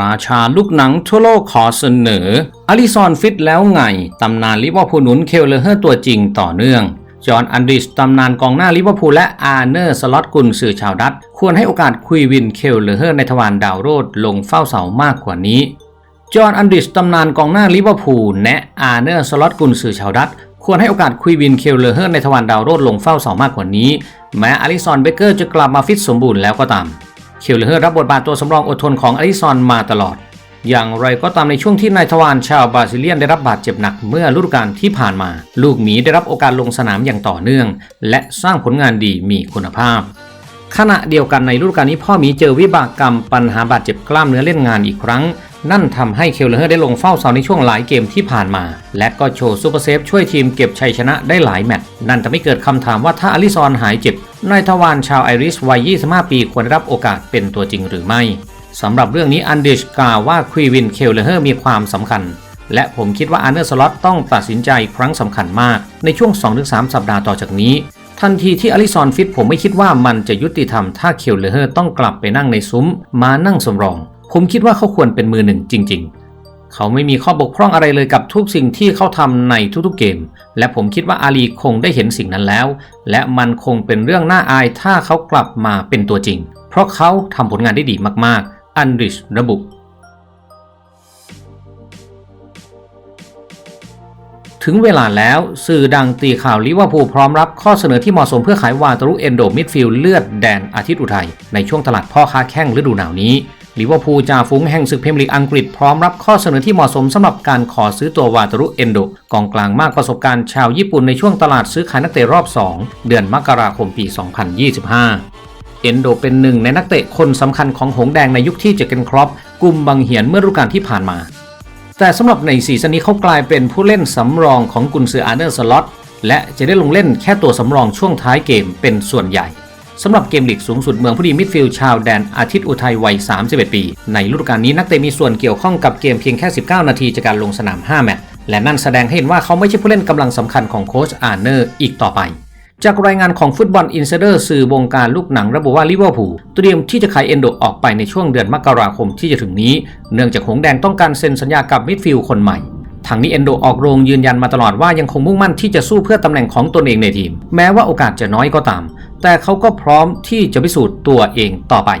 ราชาลูกหนังทั่วโลกขอเสนออลิซอนฟิตแล้วไง ตำนานลิเวอร์พูลหนุนเคลเลอร์เฮอร์ตัวจริงต่อเนื่อง จอห์นอันดริสตำนานกองหน้าลิเวอร์พูลและอาร์เนอร์สล็อตกุนสื่อชาวดัตควรให้โอกาสคุยวินเคลเลอร์เฮอร์ในทวารดาวโรดลงเฝ้าเสามากกว่านี้ จอห์นอันดริสตำนานกองหน้าลิเวอร์พูลแนะอาร์เนอร์สล็อตกุนสื่อชาวดัตควรให้โอกาสคุยวินเคลเลอร์เฮอร์ในทวารดาวโรดลงเฝ้าเสามากกว่านี้ แม้อลิซอนเบเกอร์จะกลับมาฟิตสมบูรณ์แล้วก็ตาม เคลเลอร์รับบทบาทตัวสำรองอดทนของอลิซอนมาตลอด อย่างไรก็ตามในช่วงที่นายทวารชาวบราซิเลียนได้รับบาดเจ็บหนักเมื่อฤดูกาลที่ผ่านมา ลูกหมีได้รับโอกาสลงสนามอย่างต่อเนื่อง และสร้างผลงานดีมีคุณภาพ ขณะเดียวกันในฤดูกาลนี้พ่อหมีเจอวิบากกรรมปัญหาบาดเจ็บกล้ามเนื้อเล่นงานอีกครั้ง นั่นทำให้เคลเลอร์ได้ลงเฝ้าเสาในช่วงหลายเกมที่ผ่านมา และก็โชว์ซูเปอร์เซฟช่วยทีมเก็บชัยชนะได้หลายแมตช์นั่นทำให้เกิดคำถามว่าถ้าอลิซอนหายเจ็บนายทวารชาวไอริสวัย 25 ปีควรได้รับโอกาสเป็นตัวจริงหรือไม่สำหรับเรื่องนี้อันเดชกล่าวว่าควีวินเคลเลอร์มีความสำคัญ และผมคิดว่าอาร์เนอร์สล็อตต้องตัดสินใจครั้งสำคัญมาก ในช่วง 2-3 สัปดาห์ต่อจากนี้ ทันทีที่อลิซอนฟิตผมไม่คิดว่ามันจะยุติธรรมถ้าเคลเลอร์ต้องกลับไปนั่งในซุ้มมานั่งสำรอง ผมคิดว่าเขาควรเป็นมือหนึ่งจริง ๆ เขาไม่มีข้อบกพร่องอะไรเลยกับทุกสิ่งที่เขาทำในทุกๆเกม และผมคิดว่าอาลีคงได้เห็นสิ่งนั้นแล้ว และมันคงเป็นเรื่องน่าอายถ้าเขากลับมาเป็นตัวจริง เพราะเขาทำผลงานได้ดีมากๆ อันริชระบุถึงเวลาแล้วสื่อดังตีข่าวลิเวอร์พูลพร้อมรับข้อเสนอที่เหมาะสมเพื่อขายวาตารุเอนโดมิดฟิลด์เลือดแดนอาทิตย์อุทัยในช่วงตลาดพ่อค้าแข้งฤดูหนาวนี้ ลิเวอร์พูลจ่าฝูงแห่งศึกพรีเมียร์ลีกอังกฤษพร้อมรับข้อเสนอที่เหมาะสมสำหรับการขอซื้อตัววาตารุเอนโดกองกลางมากประสบการณ์ชาวญี่ปุ่นในช่วงตลาดซื้อขายนักเตะรอบ 2 เดือนมกราคมปี 2025เอนโดเป็นหนึ่งในนักเตะคนสำคัญของหงแดงในยุคที่เจเกนครอปกลุ่มบังเหียนเมื่อฤดูกาลที่ผ่านมา แต่สำหรับในซีซั่นนี้เขากลายเป็นผู้เล่นสำรองของกุนซืออาร์เนอร์สล็อตและจะได้ลงเล่นแค่ตัวสำรองช่วงท้ายเกมเป็นส่วนใหญ่ สำหรับเกมลีกสูงสุดเมืองผู้ดีมิดฟิลด์ชาวแดนอาทิตย์อุทัยวัย 31 ปี ในฤดูกาลนี้นักเตะมีส่วนเกี่ยวข้องกับเกมเพียงแค่ 19 นาทีจากการลงสนาม 5 แมตช์และนั่นแสดงให้เห็นว่าเขาไม่ใช่ผู้เล่นกำลังสำคัญของโค้ชอาร์เนอร์อีกต่อไป จากรายงานของฟุตบอลอินไซเดอร์สื่อวงการลูกหนังระบุว่าลิเวอร์พูลเตรียมที่จะขายเอนโดออกไปในช่วงเดือนมกราคมที่จะถึงนี้ เนื่องจากหงแดงต้องการเซ็นสัญญากับมิดฟิลด์คนใหม่ทางนี้เอนโดออกโรงยืนยันมาตลอดว่ายังคงมุ่งมั่นที่จะสู้เพื่อตำแหน่งของตนเองในทีม แม้ว่าโอกาสจะน้อยก็ตาม แต่เขาก็พร้อมที่จะพิสูจน์ตัวเองต่อไป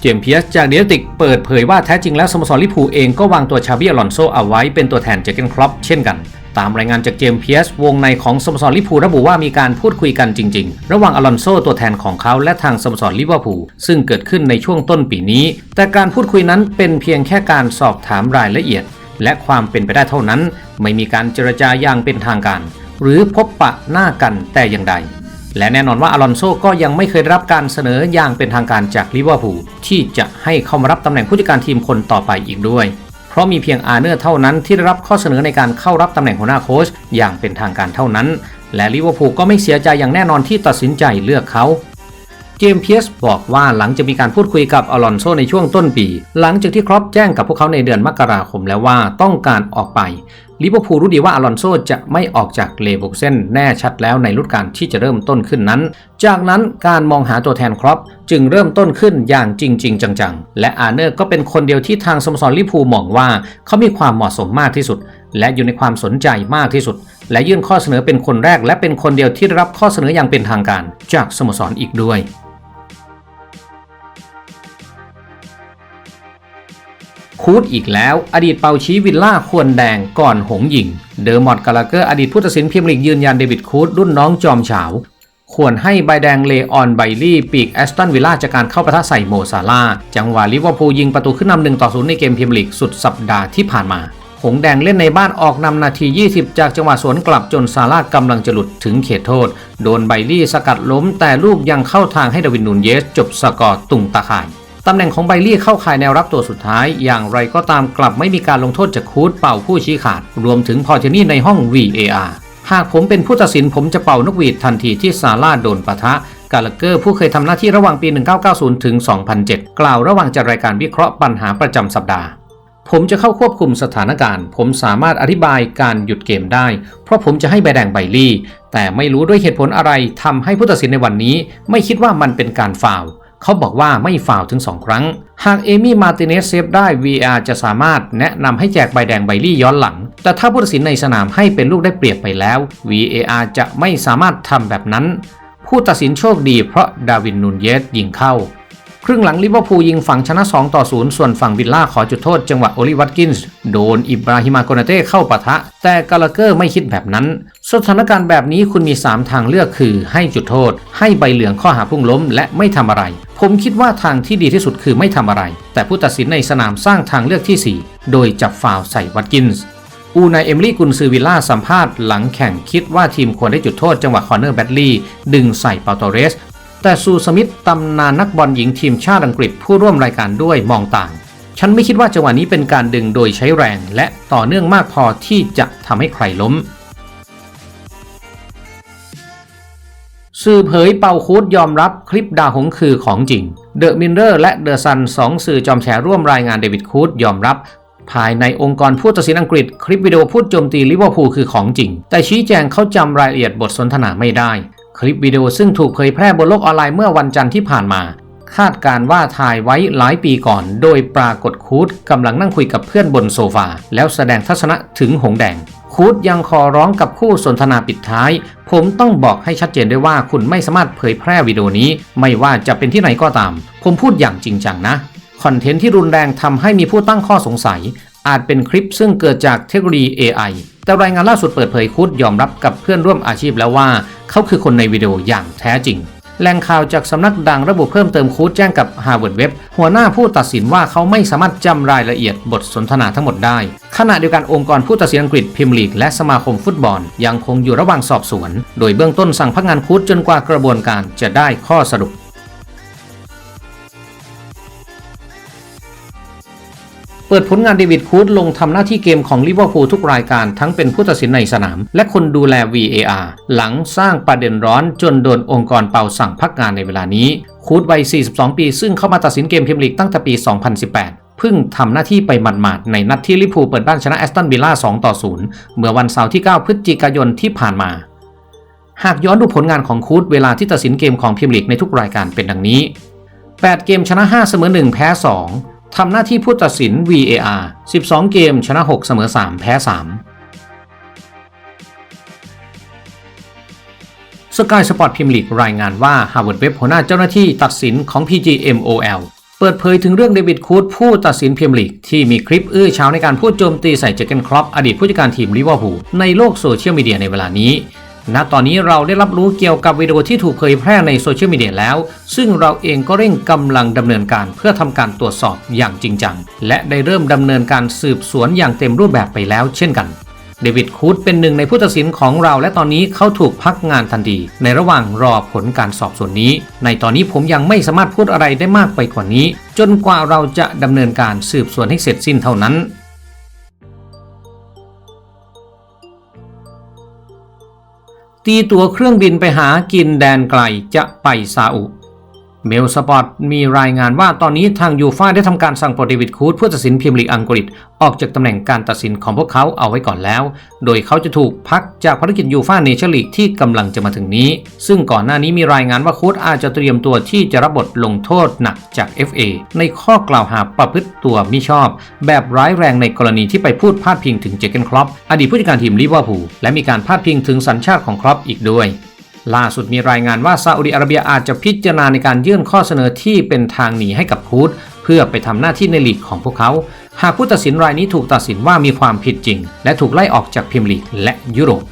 เจมส์เพียสจากเดียติกเปิดเผยว่าแท้จริงแล้วสโมสรลิพูเองก็วางตัวชาบิอลอนโซเอาไว้เป็นตัวแทนเจเกนครอปเช่นกันตามรายงานจากเจมส์เพียสวงในของสโมสรลิเวอร์พูลระบุว่ามีการพูดคุยกันจริง ๆ ระหว่างอลอนโซตัวแทนของเขาและทางสโมสรลิเวอร์พูลซึ่งเกิดขึ้นในช่วงต้นปีนี้ แต่การพูดคุยนั้นเป็นเพียงแค่การสอบถามรายละเอียด และความเป็นไปได้เท่านั้น ไม่มีการเจรจาอย่างเป็นทางการ หรือพบปะหน้ากันแต่อย่างใด และแน่นอนว่าอลอนโซก็ยังไม่เคยรับการเสนออย่างเป็นทางการจากลิเวอร์พูลที่จะให้เข้ามารับตำแหน่งผู้จัดการทีมคนต่อไปอีกด้วย เพราะมีเพียงอาร์เนอร์เท่านั้นที่ได้รับข้อเสนอในการเข้ารับตำแหน่งหัวหน้าโค้ชอย่างเป็นทางการเท่านั้น และลิเวอร์พูลก็ไม่เสียใจอย่างแน่นอนที่ตัดสินใจเลือกเขา เจมส์เพียสบอกว่าหลังจะมีการพูดคุยกับอลอนโซในช่วงต้นปี หลังจากที่ครอปแจ้งกับพวกเขาในเดือนมกราคมแล้วว่าต้องการออกไปลิเวอร์พูลรู้ดีว่าอลอนโซจะไม่ออกจากเลบุกเซนแน่ชัดแล้วในฤดูกาลที่จะเริ่มต้นขึ้นนั้น จากนั้นการมองหาตัวแทนครอปจึงเริ่มต้นขึ้นอย่างจริงๆจังๆ และอาร์เนอร์ก็เป็นคนเดียวที่ทางสโมสรลิเวอร์พูลมองว่า เขามีความเหมาะสมมากที่สุด และอยู่ในความสนใจมากที่สุด และยื่นข้อเสนอเป็นคนแรก และเป็นคนเดียวที่ได้รับข้อเสนออย่างเป็นทางการ จากสโมสรอีกด้วย คูดอีกแล้ว อดีตเปาชี้วิลล่าควรแดงก่อนหงหญิง เดอร์มอดกาลาเกอร์อดีตผู้ตัดสินพรีเมียร์ลีกยืนยันเดวิดคูดรุ่นน้องจอมเฉาควรให้ใบแดงเลออนไบลี่ ปีกแอสตันวิลล่าจากการเข้าประทะใส่โมซาลาจังหวะลิเวอร์พูลยิงประตูขึ้นนำหนึ่งต่อศูนย์ในเกมพรีเมียร์ลีกสุดสัปดาห์ที่ผ่านมา หงแดงเล่นในบ้านออกนำนาที 20 จากจังหวะสวนกลับจนซาร่ากำลังจะหลุดถึงเขตโทษ โดนไบลี่สกัดล้มแต่ลูกยังเข้าทางให้ดาวินนูนเยส จบสกอร์ตุงตาข่าย ตำแหน่งของไบลี่เข้าข่ายแนวรับตัวสุดท้าย อย่างไรก็ตามกลับไม่มีการลงโทษจากคูดเป่าผู้ชี้ขาด รวมถึงพอเทนี่ในห้อง VAR หากผมเป็นผู้ตัดสินผมจะเป่านกหวีดทันทีที่ซาร่าโดนปะทะกาลเกอร์ผู้เคยทำหน้าที่ระหว่างปี 1990 ถึง 2007 กล่าวระหว่างจัดรายการวิเคราะห์ปัญหาประจำสัปดาห์ ผมจะเข้าควบคุมสถานการณ์ ผมสามารถอธิบายการหยุดเกมได้ เพราะผมจะให้ใบแดงใบลี่ แต่ไม่รู้ด้วยเหตุผลอะไรทำให้ผู้ตัดสินในวันนี้ ไม่คิดว่ามันเป็นการฟาวล์ เขาบอกว่าไม่ฟาวถึง 2 ครั้ง หากเอมี่มาร์ติเนสเซฟได้ VR จะสามารถแนะนำให้แจกใบแดงใบลี่ย้อนหลัง แต่ถ้าผู้ตัดสินในสนามให้เป็นลูกได้เปรียบไปแล้ว VAR จะไม่สามารถทำแบบนั้น ผู้ตัดสินโชคดีเพราะดาวินนูนเยสยิงเข้า ครึ่งหลังลิเวอร์พูลยิงฝั่งชนะ 2 ต่อ 0 ส่วนฝั่งวิลล่าขอจุดโทษจังหวะโอลิวัตกินส์โดนอิบราฮิมาโกนาเต้เข้าปะทะ แต่กาลาเกอร์ไม่คิดแบบนั้น สถานการณ์แบบนี้คุณมี 3 ทางเลือกคือ ให้จุดโทษ ให้ใบเหลืองข้อหาพุ่งล้ม และไม่ทำอะไร ผมคิดว่าทางที่ดีที่สุดคือไม่ทำอะไร แต่ผู้ตัดสินในสนามสร้างทางเลือกที่ 4 โดยจับฟาวใส่วัตกินส์อูนายเอมลี่กุนซือวิลล่าสัมภาษณ์หลังแข่งคิดว่าทีมควรได้จุดโทษจังหวะคอร์เนอร์แบดลี่ดึงใส่เปาโตเรส แต่ซูสมิธตำนานนักบอลหญิงทีมชาติอังกฤษผู้ร่วมรายการด้วยมองต่าง ฉันไม่คิดว่าจังหวะนี้เป็นการดึงโดยใช้แรง และต่อเนื่องมากพอที่จะทำให้ใครล้ม สื่อเผยเปาคูดยอมรับคลิปดาหงคือของจริง เดอะมินเรอร์และเดอะซันสองสื่อจอมแฉร่วมรายงานเดวิดคูดยอมรับ ภายในองค์กรผู้ตัดสินอังกฤษ คลิปวิดีโอพูดโจมตีลิเวอร์พูลคือของจริง แต่ชี้แจงเขาจำรายละเอียดบทสนทนาไม่ได้ คลิปวิดีโอซึ่งถูกเผยแพร่บนโลกออนไลน์เมื่อวันจันทร์ที่ผ่านมา คาดการว่าถ่ายไว้หลายปีก่อน โดยปรากฏคูดกำลังนั่งคุยกับเพื่อนบนโซฟาแล้วแสดงทัศนะถึงหงแดง คูดยังขอร้องกับคู่สนทนาปิดท้าย ผมต้องบอกให้ชัดเจนด้วยว่าคุณไม่สามารถเผยแพร่วิดีโอนี้ ไม่ว่าจะเป็นที่ไหนก็ตาม ผมพูดอย่างจริงจังนะ คอนเทนต์ที่รุนแรงทำให้มีผู้ตั้งข้อสงสัย อาจเป็นคลิปซึ่งเกิดจากเทคโนโลยี AI แต่รายงานล่าสุดเปิดเผยคูดยอมรับกับเพื่อนร่วมอาชีพแล้วว่า เขาคือคนในวิดีโออย่างแท้จริง แหล่งข่าวจากสำนักดังระบุเพิ่มเติมคูดแจ้งกับ Harvard Web หัวหน้าผู้ตัดสินว่าเขาไม่สามารถจำรายละเอียดบทสนทนาทั้งหมดได้ ขณะเดียวกันองค์กรผู้ตัดสินอังกฤษพิมลีกและสมาคมฟุตบอล ยังคงอยู่ระหว่างสอบสวน โดยเบื้องต้นสั่งพักงานคูดจนกว่ากระบวนการจะได้ข้อสรุป เปิดผลงานเดวิดคูดลงทำหน้าที่เกมของลิเวอร์พูลทุกรายการทั้งเป็นผู้ตัดสินในสนาม และคนดูแล VAR หลังสร้างประเด็นร้อนจนโดนองค์กรเป่าสั่งพักงานในเวลานี้ คูดวัย 42 ปี ซึ่งเข้ามาตัดสินเกมพรีเมียร์ลีกตั้งแต่ปี 2018เพิ่งทำหน้าที่ไปหมาดๆในนัดที่ลิเวอร์พูลเปิดบ้านชนะแอสตันวิลล่า 2 ต่อ 0 เมื่อวันเสาร์ที่ 9 พฤศจิกายนที่ผ่านมา หากย้อนดูผลงานของคูดเวลาที่ตัดสินเกมของพรีเมียร์ลีกในทุกรายการเป็นดังนี้ 8 เกมชนะ 5 เสมอ 1 แพ้ 2 ทำหน้าที่ผู้ตัดสิน VAR 12 เกมชนะ 6 เสมอ 3 แพ้3สกายสปอร์ตพิมลีกรายงานว่า Harvard Web หัวหน้าเจ้าหน้าที่ตัดสินของ PGMOL เปิดเผยถึงเรื่องเดวิดคูดผู้ตัดสินพิมลีกที่มีคลิปอื้อเช้าในการพูดโจมตีใส่เจเกนครอปอดีตผู้จัดการทีมลิเวอร์พูลในโลกโซเชียลมีเดียในเวลานี้ ณตอนนี้เราได้รับรู้เกี่ยวกับวิดีโอที่ถูกเผยแพร่ในโซเชียลมีเดียแล้ว ซึ่งเราเองก็เร่งกำลังดำเนินการเพื่อทำการตรวจสอบอย่างจริงจัง และได้เริ่มดำเนินการสืบสวนอย่างเต็มรูปแบบไปแล้วเช่นกันเดวิดคูดเป็นหนึ่งในผู้ตัดสินของเราและตอนนี้เขาถูกพักงานทันที ในระหว่างรอผลการสอบสวนนี้ ในตอนนี้ผมยังไม่สามารถพูดอะไรได้มากไปกว่านี้ จนกว่าเราจะดำเนินการสืบสวนให้เสร็จสิ้นเท่านั้น ตีตั๋วเครื่องบินไปหากินแดนไกลจะไปซาอุ เมลสปอร์ตมีรายงานว่าตอนนี้ทางยูฟ่าได้ทำการสั่งโปรเดวิดคูดผู้ตัดสินพรีเมียร์ลีกอังกฤษ ออกจากตำแหน่งการตัดสินของพวกเขาเอาไว้ก่อนแล้ว โดยเขาจะถูกพักจากภารกิจยูฟ่าเนชั่นลีกที่กำลังจะมาถึงนี้ ซึ่งก่อนหน้านี้มีรายงานว่าคูดอาจจะเตรียมตัวที่จะรับบทลงโทษหนักจาก FA ในข้อกล่าวหาประพฤติตัวมิชอบ แบบร้ายแรงในกรณีที่ไปพูดพาดพิงถึงเจเกนครอปอดีตผู้จัดการทีมลิเวอร์พูลและมีการพาดพิงถึงสัญชาติของครอปอีกด้วย ล่าสุดมีรายงานว่าซาอุดิอาระเบียอาจจะพิจารณาในการยื่นข้อเสนอที่เป็นทางหนีให้กับคูดเพื่อไปทำหน้าที่ในลีกของพวกเขา หากผู้ตัดสินรายนี้ถูกตัดสินว่ามีความผิดจริง และถูกไล่ออกจากพิมลีกและยุโรป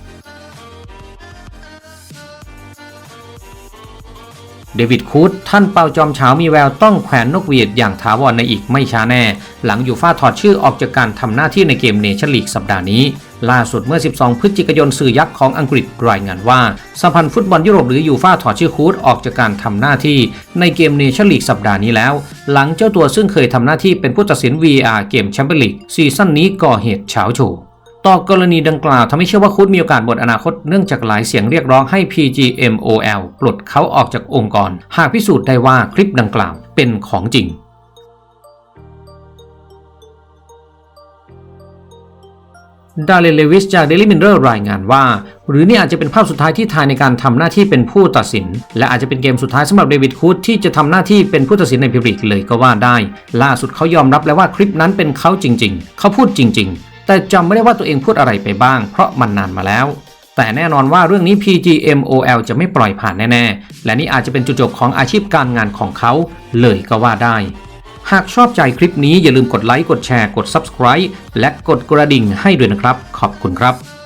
เดวิดคูดท่านเปาจอมเฉามีแววต้องแขวนนกหวีดอย่างถาวรในอีกไม่ช้าแน่ หลังอยู่ฟ่าถอดชื่อออกจากการทำหน้าที่ในเกมเนชั่นลีกสัปดาห์นี้ ล่าสุดเมื่อ 12 พฤศจิกายนสื่อยักษ์ของอังกฤษรายงานว่าสหพันธ์ฟุตบอลยุโรปหรือยูฟ่าถอดชื่อคูดออกจากการทำหน้าที่ในเกมเนชั่นลีกสัปดาห์นี้แล้ว หลังเจ้าตัวซึ่งเคยทำหน้าที่เป็นผู้ตัดสิน VR เกมแชมเปี้ยนลีกซีซั่นนี้ก่อเหตุเฉาโฉ ต่อกรณีดังกล่าวทำให้เชื่อว่าคุดมีโอกาสหมดอนาคตเนื่องจากหลายเสียงเรียกร้องให้ PGMOL ปลดเขาออกจากองค์กร หากพิสูจน์ได้ว่าคลิปดังกล่าวเป็นของจริงดาเลเลวิสจาก Daily Mirror รายงานว่า หรือนี่อาจจะเป็นภาพสุดท้ายที่ทายในการทำหน้าที่เป็นผู้ตัดสิน และอาจจะเป็นเกมสุดท้ายสำหรับเดวิดคูดที่จะทำหน้าที่เป็นผู้ตัดสินในพรีเมียร์ลีกเลยก็ว่าได้ ล่าสุดเขายอมรับแล้วว่าคลิปนั้นเป็นเขาจริง ๆ เขาพูดจริง ๆ แต่จำไม่ได้ว่าตัวเองพูดอะไรไปบ้าง เพราะมันนานมาแล้ว แต่แน่นอนว่าเรื่องนี้ PGMOL จะไม่ปล่อยผ่านแน่ๆ และนี่อาจจะเป็นจุดจบของอาชีพการงานของเขาเลยก็ว่าได้ หากชอบใจคลิปนี้อย่าลืมกดไลค์กดแชร์กด Subscribe และกดกระดิ่งให้ด้วยนะครับ ขอบคุณครับ